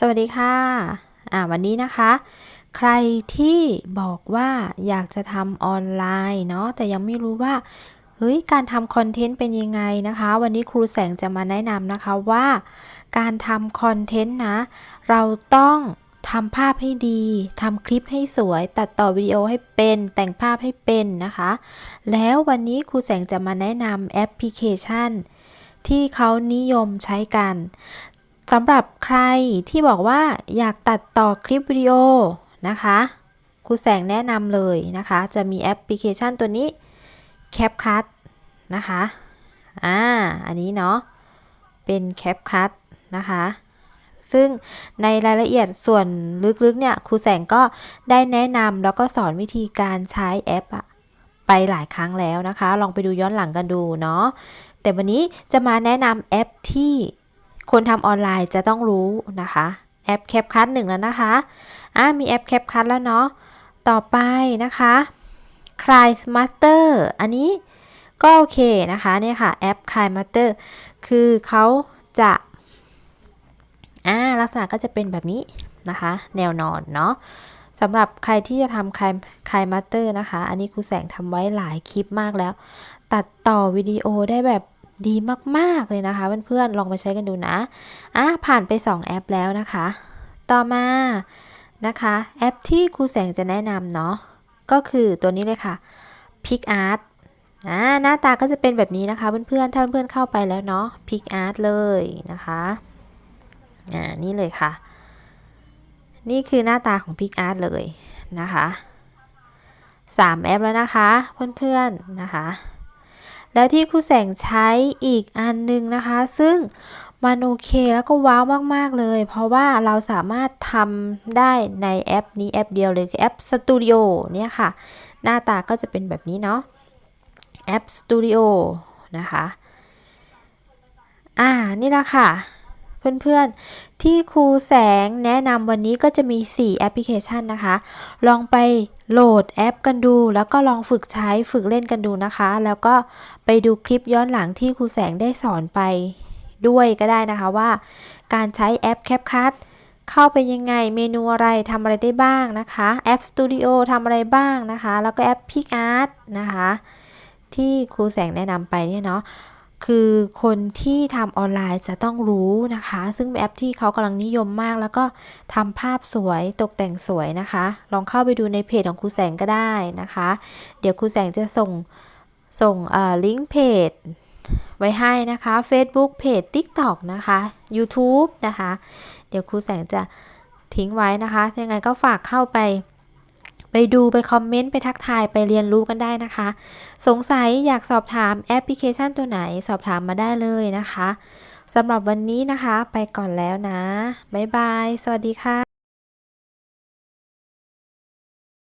สวัสดีค่ะอ่าวันนี้นะคะ ใครที่บอกว่าอยากจะทำออนไลน์เนาะแต่ยังไม่รู้ว่าเฮ้ยการทำคอนเทนต์เป็นยังไงนะคะ วันนี้ครูแสงจะมาแนะนำนะคะว่า การทำคอนเทนต์นะ เราต้องทำภาพให้ดีทำคลิปให้สวย ตัดต่อวิดีโอให้เป็น แต่งภาพให้เป็นนะคะ แล้ววันนี้ครูแสงจะมาแนะนำแอปพลิเคชันที่เขานิยมใช้กัน สำหรับใครที่บอกว่าอยากตัดต่อคลิปวิดีโอนะคะครูแสงแนะนำเลยนะคะ จะมีแอปพลิเคชันตัวนี้ CapCut นะคะ อ่า อันนี้เนาะ เป็น CapCut นะคะ ซึ่งในรายละเอียดส่วนลึกๆเนี่ยครูแสงก็ได้แนะนำแล้วก็สอนวิธีการใช้แอปอะไปหลายครั้งแล้วนะคะ ลองไปดูย้อนหลังกันดูเนาะ แต่วันนี้จะมาแนะนำแอปที่ คนทำออนไลน์จะต้องรู้นะคะแอป CapCut หนึ่งแล้วนะคะอ่ามีแอป CapCut แล้วเนาะต่อไปนะคะ c r y Master อันนี้ก็โอเคนะคะเนี่ยค่ะแอป c r y Master คือเขาจะอ่าลักษณะก็จะเป็นแบบนี้นะคะ แนวนอนเนาะสำหรับใครที่จะทำคายคายมาสเตอร์นะคะ อันนี้ครูแสงทำไว้หลายคลิปมากแล้ว ตัดต่อวิดีโอได้แบบ ดีมากๆเลยนะคะ เพื่อนๆลองไปใช้กันดูนะอะผ่านไป 2 แอปแล้วนะคะ ต่อมานะคะ แอปที่ครูแสงจะแนะนำเนาะก็คือตัวนี้เลยค่ะ Pic Art อ่าหน้าตาก็จะเป็นแบบนี้นะคะเพื่อนๆถ้าเพื่อนๆเข้าไปแล้วเนาะ Pic Art เลยนะคะอ่านี่เลยค่ะ นี่คือหน้าตาของ Pic Art เลยนะคะ 3 แอปแล้วนะคะ เพื่อนๆนะคะ แล้วที่ครูแสงใช้อีกอันนึงนะคะ ซึ่งมันโอเคแล้วก็ว้าวมาก ๆ เลย เพราะว่าเราสามารถทำได้ในแอปนี้แอปเดียวเลยคือแอป Studio เนี่ยค่ะ หน้าตาก็จะเป็นแบบนี้เนาะแอป Studio นะคะ อ่า นี่ละค่ะ เพื่อนๆ ที่ครูแสงแนะนำวันนี้ก็จะมี 4 แอปพลิเคชันนะคะ ลองไปโหลดแอปกันดู แล้วก็ลองฝึกใช้ฝึกเล่นกันดูนะคะ แล้วก็ไปดูคลิปย้อนหลังที่ครูแสงได้สอนไปด้วยก็ได้นะคะว่า การใช้แอป CapCut เข้าไปยังไงเมนูอะไรทำอะไรได้บ้างนะคะแอป Studio ทำอะไรบ้างนะคะ แล้วก็แอป PicArt นะคะ ที่ครูแสงแนะนำไปเนี่ยเนาะ คือคนที่ทำออนไลน์จะต้องรู้นะคะ ซึ่งแอปที่เขากำลังนิยมมาก แล้วก็ทำภาพสวยตกแต่งสวยนะคะ ลองเข้าไปดูในเพจของครูแสงก็ได้นะคะ เดี๋ยวครูแสงจะส่งส่งลิงก์เพจไว้ให้นะคะ Facebook เพจ TikTok นะคะ YouTube นะคะ เดี๋ยวครูแสงจะทิ้งไว้นะคะยังไงก็ฝากเข้าไป ไปดูไปคอมเมนต์ไปทักทายไปเรียนรู้กันได้นะคะ สงสัยอยากสอบถามแอปพลิเคชันตัวไหนสอบถามมาได้เลยนะคะสำหรับวันนี้นะคะ ไปก่อนแล้วนะ บ๊ายบาย สวัสดีค่ะ